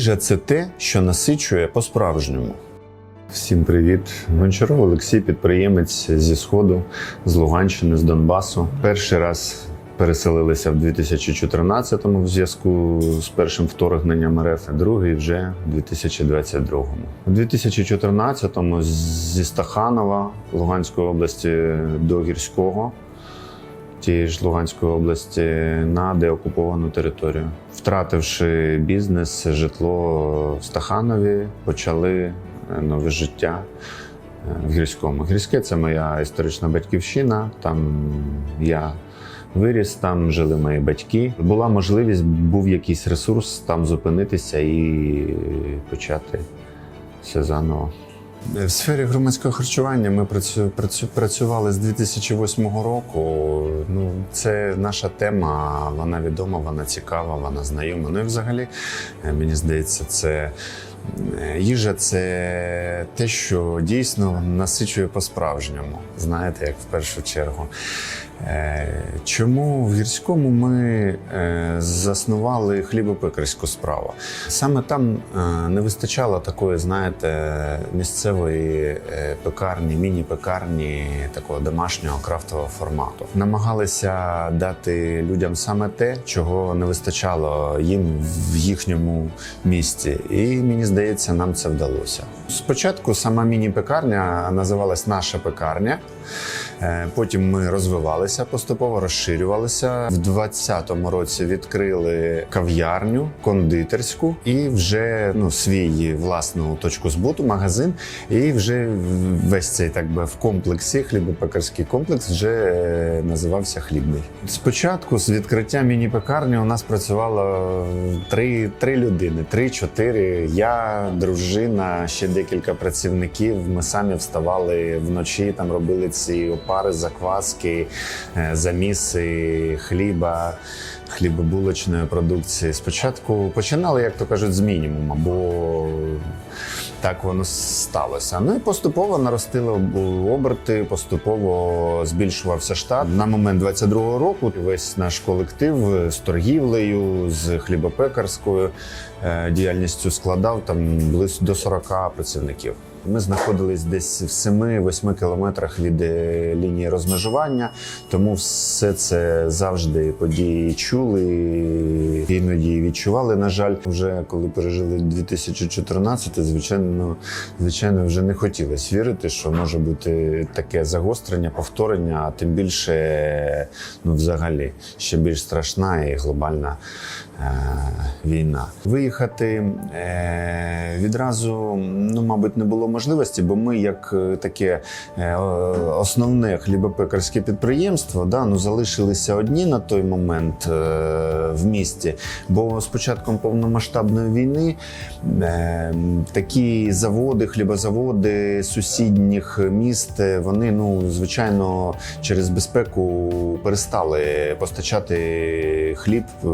Їжа це те, що насичує по-справжньому. Всім привіт! Гончаров Олексій, підприємець зі Сходу, з Луганщини, з Донбасу. Перший раз переселилися в 2014-му в зв'язку з першим вторгненням РФ, другий вже в 2022-му. У 2014-му зі Стаханова Луганської області до Гірського тієї ж Луганської області на деокуповану територію. Втративши бізнес, житло в Стаханові, почали е, нове життя е, в Гірському. Гірське це моя історична батьківщина. Там я виріс, там жили мої батьки. Була можливість, був якийсь ресурс там зупинитися і почати все заново. В сфері громадського харчування ми працю, працю, працювали з 2008 року. Ну, це наша тема, вона відома, вона цікава, вона знайома. Ну і взагалі, е, мені здається, це е, їжа це те, що дійсно насичує по-справжньому. Знаєте, як в першу чергу. Е, Чому в гірському ми е, заснували хлібопекарську справу? Саме там е, не вистачало такої, знаєте, місцевої пекарні, міні-пекарні, такого домашнього крафтового формату. Намагалися дати людям саме те, чого не вистачало їм в їхньому місті. І мені здається, нам це вдалося. Спочатку сама міні-пекарня називалась Наша пекарня. Е, Потім ми розвивалися поступово, розширювалися. В 2020 році відкрили кав'ярню, кондитерську і вже ну, свій власну точку збуту, магазин. І вже весь цей так би в комплексі, хлібопекарський комплекс, вже е, називався хлібний. Спочатку з відкриття міні-пекарні у нас працювало три, три людини, три-чотири. Я, дружина, ще декілька працівників. Ми самі вставали вночі, там робили ці опари, закваски, е, заміси хліба, хлібобулочної продукції. Спочатку починали, як то кажуть, з мінімуму, бо так воно сталося. Ну і поступово наростили оберти, поступово збільшувався штат. На момент 22-го року весь наш колектив з торгівлею, з хлібопекарською е, діяльністю складав там близько до 40 працівників. Ми знаходились десь в 7-8 кілометрах від е, лінії розмежування, тому все це завжди події чули, іноді відчували. На жаль, вже коли пережили 2014, звичайно, звичайно, вже не хотілося вірити, що може бути таке загострення, повторення, а тим більше, ну, взагалі, ще більш страшна і глобальна війна. Виїхати е, відразу, ну, мабуть, не було можливості, бо ми, як е, таке е, основне хлібопекарське підприємство, да, ну, залишилися одні на той момент е, в місті. Бо з початком повномасштабної війни е, такі заводи, хлібозаводи сусідніх міст, е, вони, ну, звичайно, через безпеку перестали постачати хліб, е,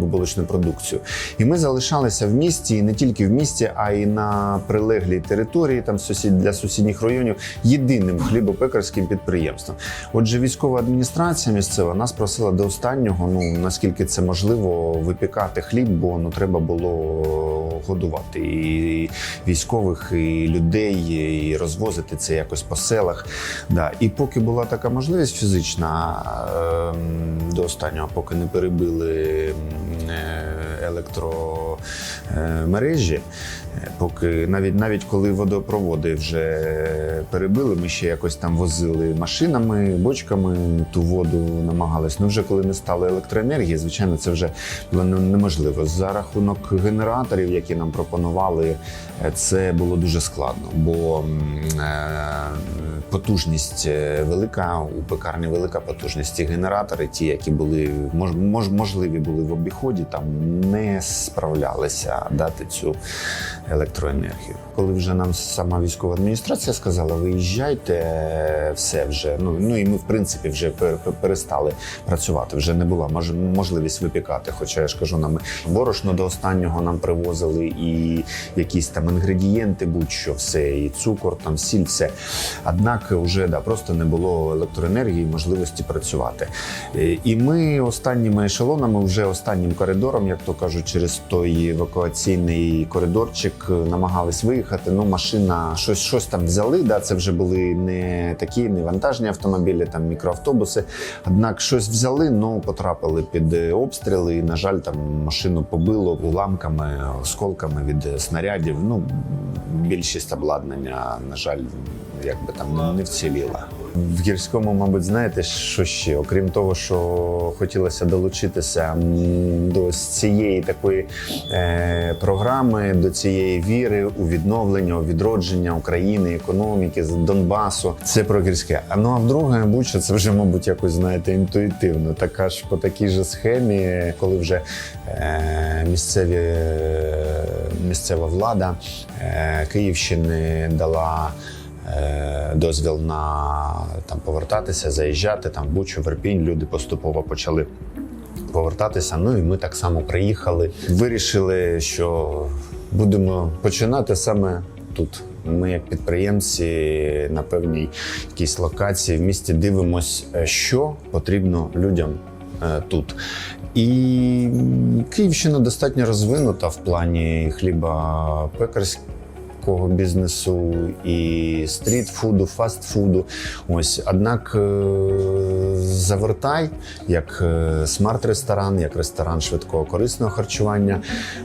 хлібобулочну продукцію. І ми залишалися в місті, і не тільки в місті, а й на прилеглій території, там сусід для сусідніх районів, єдиним хлібопекарським підприємством. Отже, військова адміністрація місцева нас просила до останнього, ну наскільки це можливо, випікати хліб, бо ну треба було годувати і військових, і людей, і розвозити це якось по селах. Да. І поки була така можливість фізична ем, до останнього, поки не перебили електромережі, е, поки навіть навіть коли водопроводи вже перебили, ми ще якось там возили машинами, бочками ту воду намагались. Ну вже коли не стало електроенергії, звичайно, це вже було неможливо. За рахунок генераторів, які нам пропонували, е, це було дуже складно, бо е, потужність е, велика, у пекарні велика потужність. Ці генератори, ті, які були мож, мож, можливі були в обіході, там не справлялися дати цю електроенергію. Коли вже нам сама військова адміністрація сказала, виїжджайте, е, все вже. Ну, ну і ми, в принципі, вже пер- пер- перестали працювати. Вже не була мож, можливість випікати. Хоча я ж кажу, нам борошно до останнього нам привозили, і якісь там інгредієнти, будь-що, все, і цукор, там сіль, все. Однак вже да, просто не було електроенергії, можливості працювати. Е, І ми останніми ешелонами, вже останнім коридором, як то кажуть. через той евакуаційний коридорчик намагались виїхати. Ну, машина щось, щось там взяли. Да, це вже були не такі, не вантажні автомобілі, там мікроавтобуси. Однак щось взяли, ну потрапили під обстріли. І, на жаль, там машину побило уламками, осколками від снарядів. Ну більшість обладнання, на жаль, якби там не вціліла. В гірському, мабуть, знаєте, що ще, окрім того, що хотілося долучитися до цієї такої е, програми, до цієї віри у відновлення, у відродження України, економіки, з Донбасу. Це про гірське. А ну а вдруге, Буча, це вже, мабуть, якось знаєте, інтуїтивно. Така ж по такій же схемі, коли вже е, місцеві е, місцева влада е, Київщини дала дозвіл на там повертатися, заїжджати там Бучу, в Ірпінь. Люди поступово почали повертатися. Ну і ми так само приїхали. Вирішили, що будемо починати саме тут. Ми, як підприємці, на певній якійсь локації в місті дивимось, е, що потрібно людям е, тут. І Київщина достатньо розвинута в плані хліба пекарського бізнесу і стрітфуду, фастфуду. Ось однак е, завертай як е, смарт-ресторан, як ресторан швидкого корисного харчування.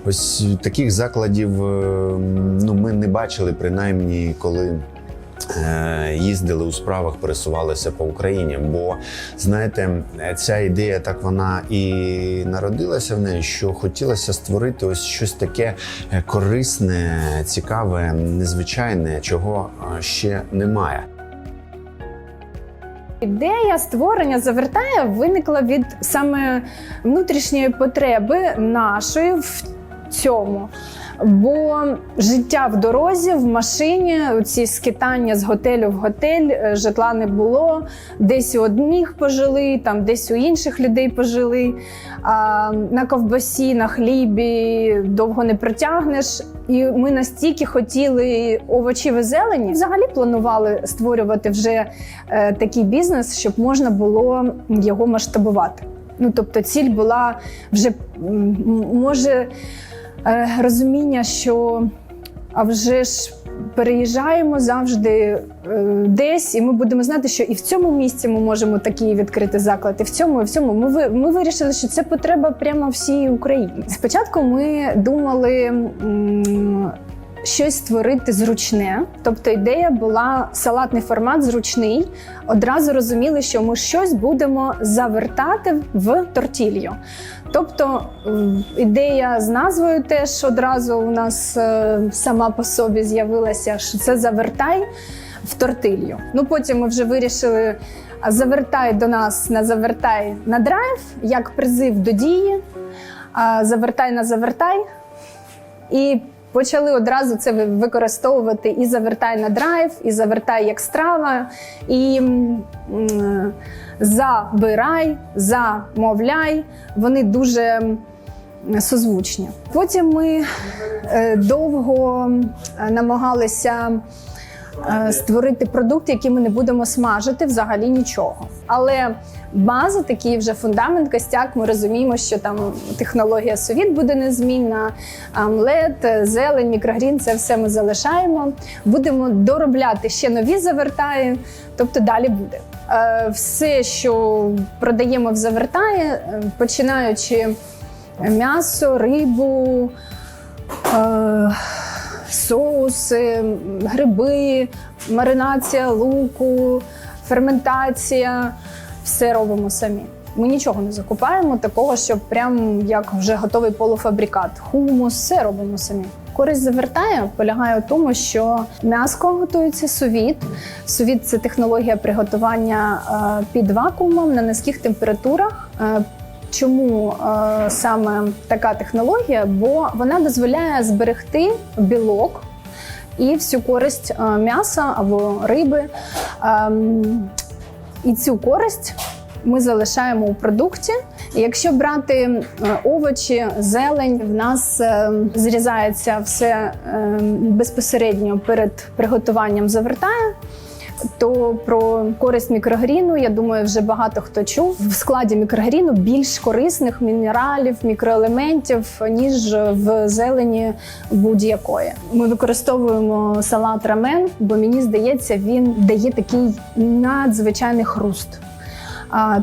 Ось таких закладів е, ну, ми не бачили, принаймні, коли. Е, Їздили у справах, пересувалися по Україні. Бо знаєте, ця ідея так вона і народилася в неї, що хотілося створити ось щось таке е, корисне, цікаве, незвичайне, чого е, ще немає. Ідея створення завертає виникла від саме внутрішньої потреби нашої в цьому. Бо життя в дорозі, в машині, ці скитання з готелю в готель, е, житла не було. Десь у одних пожили, там десь у інших людей пожили. А на ковбасі, на хлібі довго не протягнеш. І ми настільки хотіли овочів і зелені. Взагалі планували створювати вже е, такий бізнес, щоб можна було його масштабувати. Ну тобто, ціль була вже може розуміння, що а вже ж переїжджаємо завжди е, десь, і ми будемо знати, що і в цьому місці ми можемо такий відкрити заклад, і в цьому, і в цьому. Ми, ми вирішили, що це потреба прямо всій Україні. Спочатку ми думали. Щось створити зручне, тобто ідея була салатний формат зручний. Одразу розуміли, що ми щось будемо завертати в тортілью. Тобто ідея з назвою теж одразу у нас е, сама по собі з'явилася, що це завертай в тортилью. Ну потім ми вже вирішили завертай до нас на завертай на драйв, як призив до дії, завертай на завертай. І почали одразу це використовувати і завертай на драйв, і завертай як страва, і м, забирай, замовляй. Вони дуже созвучні. Потім ми е, довго е, намагалися створити продукт, який ми не будемо смажити взагалі нічого. Але база, такий вже фундамент, костяк. Ми розуміємо, що там технологія совіт буде незмінна, омлет, зелень, мікрогрін це все ми залишаємо. Будемо доробляти ще нові завертаї, тобто далі буде. Е, Все, що продаємо в завертаї, е, починаючи м'ясо, рибу. Е, Соуси, гриби, маринація луку, ферментація все робимо самі. Ми нічого не закупаємо, такого, щоб прям як вже готовий полуфабрикат. Хумус, все робимо самі. Користь завертає полягає у тому, що м'яско готується сувіт. Сувіт це технологія приготування е, під вакуумом на низьких температурах. Е, Чому е, саме така технологія? Бо вона дозволяє зберегти білок і всю користь е, м'яса або риби. Ем, і цю користь ми залишаємо у продукті. Якщо брати е, овочі, зелень, в нас е, зрізається все е, безпосередньо перед приготуванням завертає. То про користь мікрогріну, я думаю, вже багато хто чув. В складі мікрогріну більш корисних мінералів, мікроелементів, ніж в зелені будь-якої. Ми використовуємо салат рамен, бо мені здається, він дає такий надзвичайний хруст,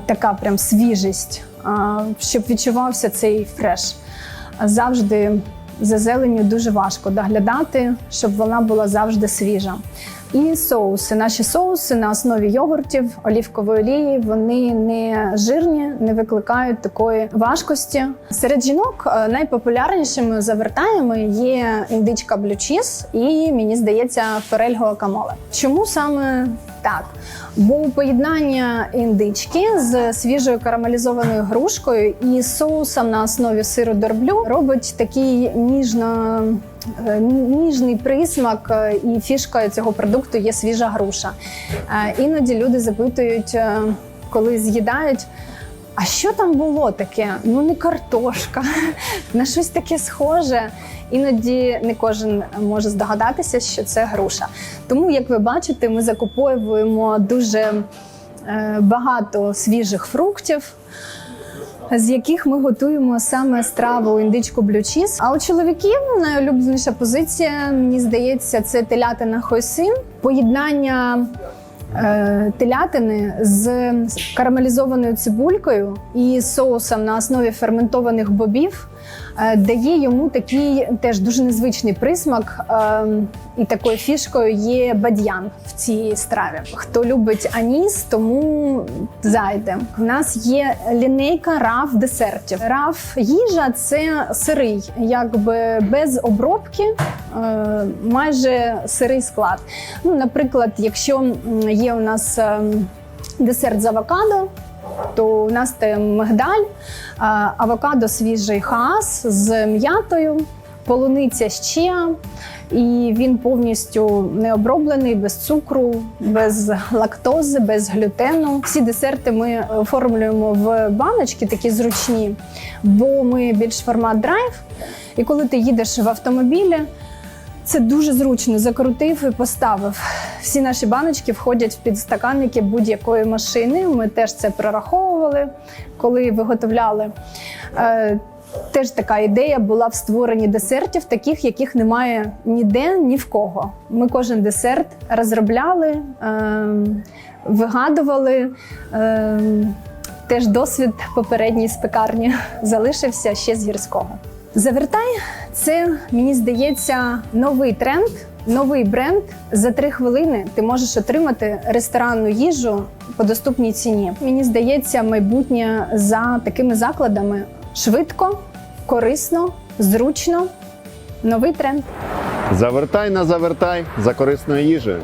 така прям свіжість, щоб відчувався цей фреш. Завжди за зеленню дуже важко доглядати, щоб вона була завжди свіжа. І соуси. Наші соуси на основі йогуртів, олівкової олії, вони не жирні, не викликають такої важкості. Серед жінок е, найпопулярнішими завертаями є індичка блючіс і мені здається форель гуакамоле. Чому саме так? Бо поєднання індички з свіжою карамелізованою грушкою і соусом на основі сиру дорблю робить такий ніжно. е, Ніжний присмак е, і фішкою цього продукту є свіжа груша. Е, Іноді люди запитують, коли з'їдають. А що там було таке? Ну не картошка, на щось таке схоже. Іноді не кожен може здогадатися, що це груша. Тому, як ви бачите, ми закуповуємо дуже е, багато свіжих фруктів. З яких ми готуємо саме страву індичку блючіс. А у чоловіків найулюбленіша позиція, мені здається, це телятина хойсин. Поєднання телятини з карамелізованою цибулькою і соусом на основі ферментованих бобів. е, дає йому такий теж дуже незвичний присмак. Е, і такою фішкою є бадьян в цій страві. Хто любить аніс, тому зайде. У нас є лінейка раф десертів. Раф їжа це сирий, якби без обробки, е, майже сирий склад. Ну, наприклад, якщо є у нас ем, десерт з авокадо. То у нас це мигдаль, авокадо свіжий хаас з м'ятою, полуниця з чіа, і він повністю не оброблений, без цукру, без лактози, без глютену. Всі десерти ми оформлюємо в баночки такі зручні, бо ми більш формат драйв. І коли ти їдеш в автомобілі, це дуже зручно. Закрутив і поставив. Всі наші баночки входять в підстаканники будь-якої машини. Ми теж це прораховували, коли виготовляли. Е, Теж така ідея була в створенні десертів, таких, яких немає ніде, ні в кого. Ми кожен десерт розробляли, ем, вигадували. ем, Теж досвід попередній з пекарні залишився ще з гірського. Завертай це, мені здається, новий тренд, новий бренд. За три хвилини ти можеш отримати ресторанну їжу по доступній ціні. Мені здається, майбутнє за такими закладами швидко, корисно, зручно. Новий тренд. Завертай на завертай за корисною їжею.